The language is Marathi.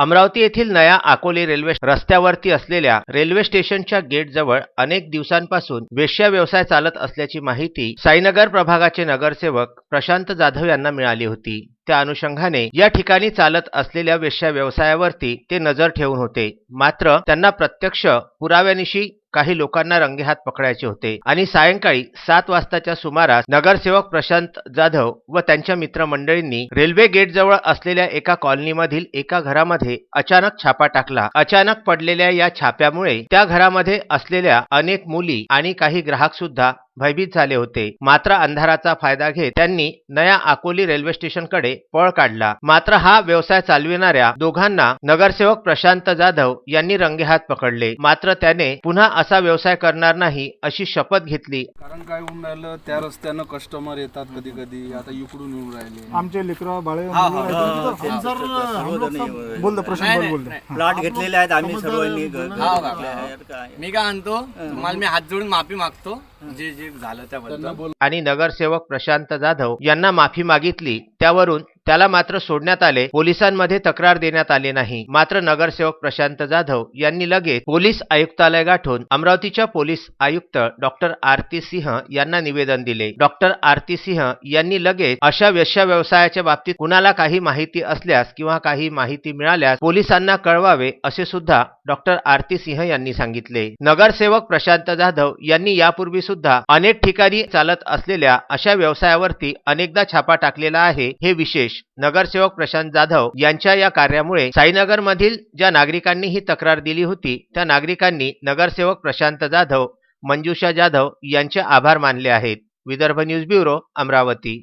अमरावती येथील नया अकोले रेल्वे रस्त्यावरती असलेल्या रेल्वे स्टेशनच्या गेटजवळ अनेक दिवसांपासून वेश्या व्यवसाय चालत असल्याची माहिती साईनगर प्रभागाचे नगरसेवक प्रशांत जाधव यांना मिळाली होती. त्या अनुषंगाने या ठिकाणी चालत असलेल्या वेश्या व्यवसायावरती ते नजर ठेवून होते. मात्र त्यांना प्रत्यक्ष पुराव्यानिशी काही लोकांना रंगेहात पकडायचे होते. आणि सायंकाळी सात वाजताच्या सुमारास नगरसेवक प्रशांत जाधव व त्यांच्या मित्रमंडळींनी रेल्वे गेटजवळ असलेल्या एका कॉलनीमधील एका घरामध्ये अचानक छापा टाकला. अचानक पडलेल्या या छाप्यामुळे त्या घरामध्ये असलेल्या अनेक मुली आणि काही ग्राहक सुद्धा भयभीत झाले होते. मात्र अंधाराचा फायदा घेत त्यांनी नया अकोली रेल्वे स्टेशनकडे पळ काढला. मात्र हा व्यवसाय चालविणाऱ्या दोघांना नगरसेवक प्रशांत जाधव यांनी रंगेहात पकडले. मात्र त्याने पुन्हा असा व्यवसाय करणार नाही अशी शपथ घेतली. कारण काय होऊन राहिलं? त्या रस्त्यानं कस्टमर येतात कधी कधी आता इकडून येऊन राहिले. आमचे लेकरं बाळे बोल दे प्रशांत बोल बोल दे. प्लॉट घेतलेले आहेत आम्ही सर्वांनी घ- घर हा, घेतले आहेत. काय? मी काय आणतो तुम्हाला मी हात जोडून माफी मागतो. जे जे झालं त्याबद्दल. आणि नगरसेवक प्रशांत जाधव यांना माफी मागितली. त्यावरून त्याला मात्र सोडण्यात आले. पोलिसांमध्ये तक्रार देण्यात आली नाही. मात्र नगरसेवक प्रशांत जाधव यांनी लगेच पोलीस आयुक्तालय गाठून अमरावतीच्या पोलीस आयुक्त डॉक्टर आरती सिंह यांना निवेदन दिले. डॉक्टर आरती सिंह यांनी लगेच अशा वेश्या व्यवसायाच्या बाबतीत कुणाला काही माहिती असल्यास किंवा काही माहिती मिळाल्यास पोलिसांना कळवावे असे सुद्धा डॉक्टर आरती सिंह यांनी सांगितले. नगरसेवक प्रशांत जाधव यांनी यापूर्वी सुद्धा अनेक ठिकाणी चालत असलेल्या अशा व्यवसायावरती अनेकदा छापा टाकलेला आहे. हे विशेष नगरसेवक प्रशांत जाधव यांच्या या कार्यामुळे साईनगर मधील ज्या नागरिकांनी ही तक्रार दिली होती त्या नागरिकांनी नगरसेवक प्रशांत जाधव मंजुषा जाधव यांचे आभार मानले आहेत. Vidarbha news bureau Amravati.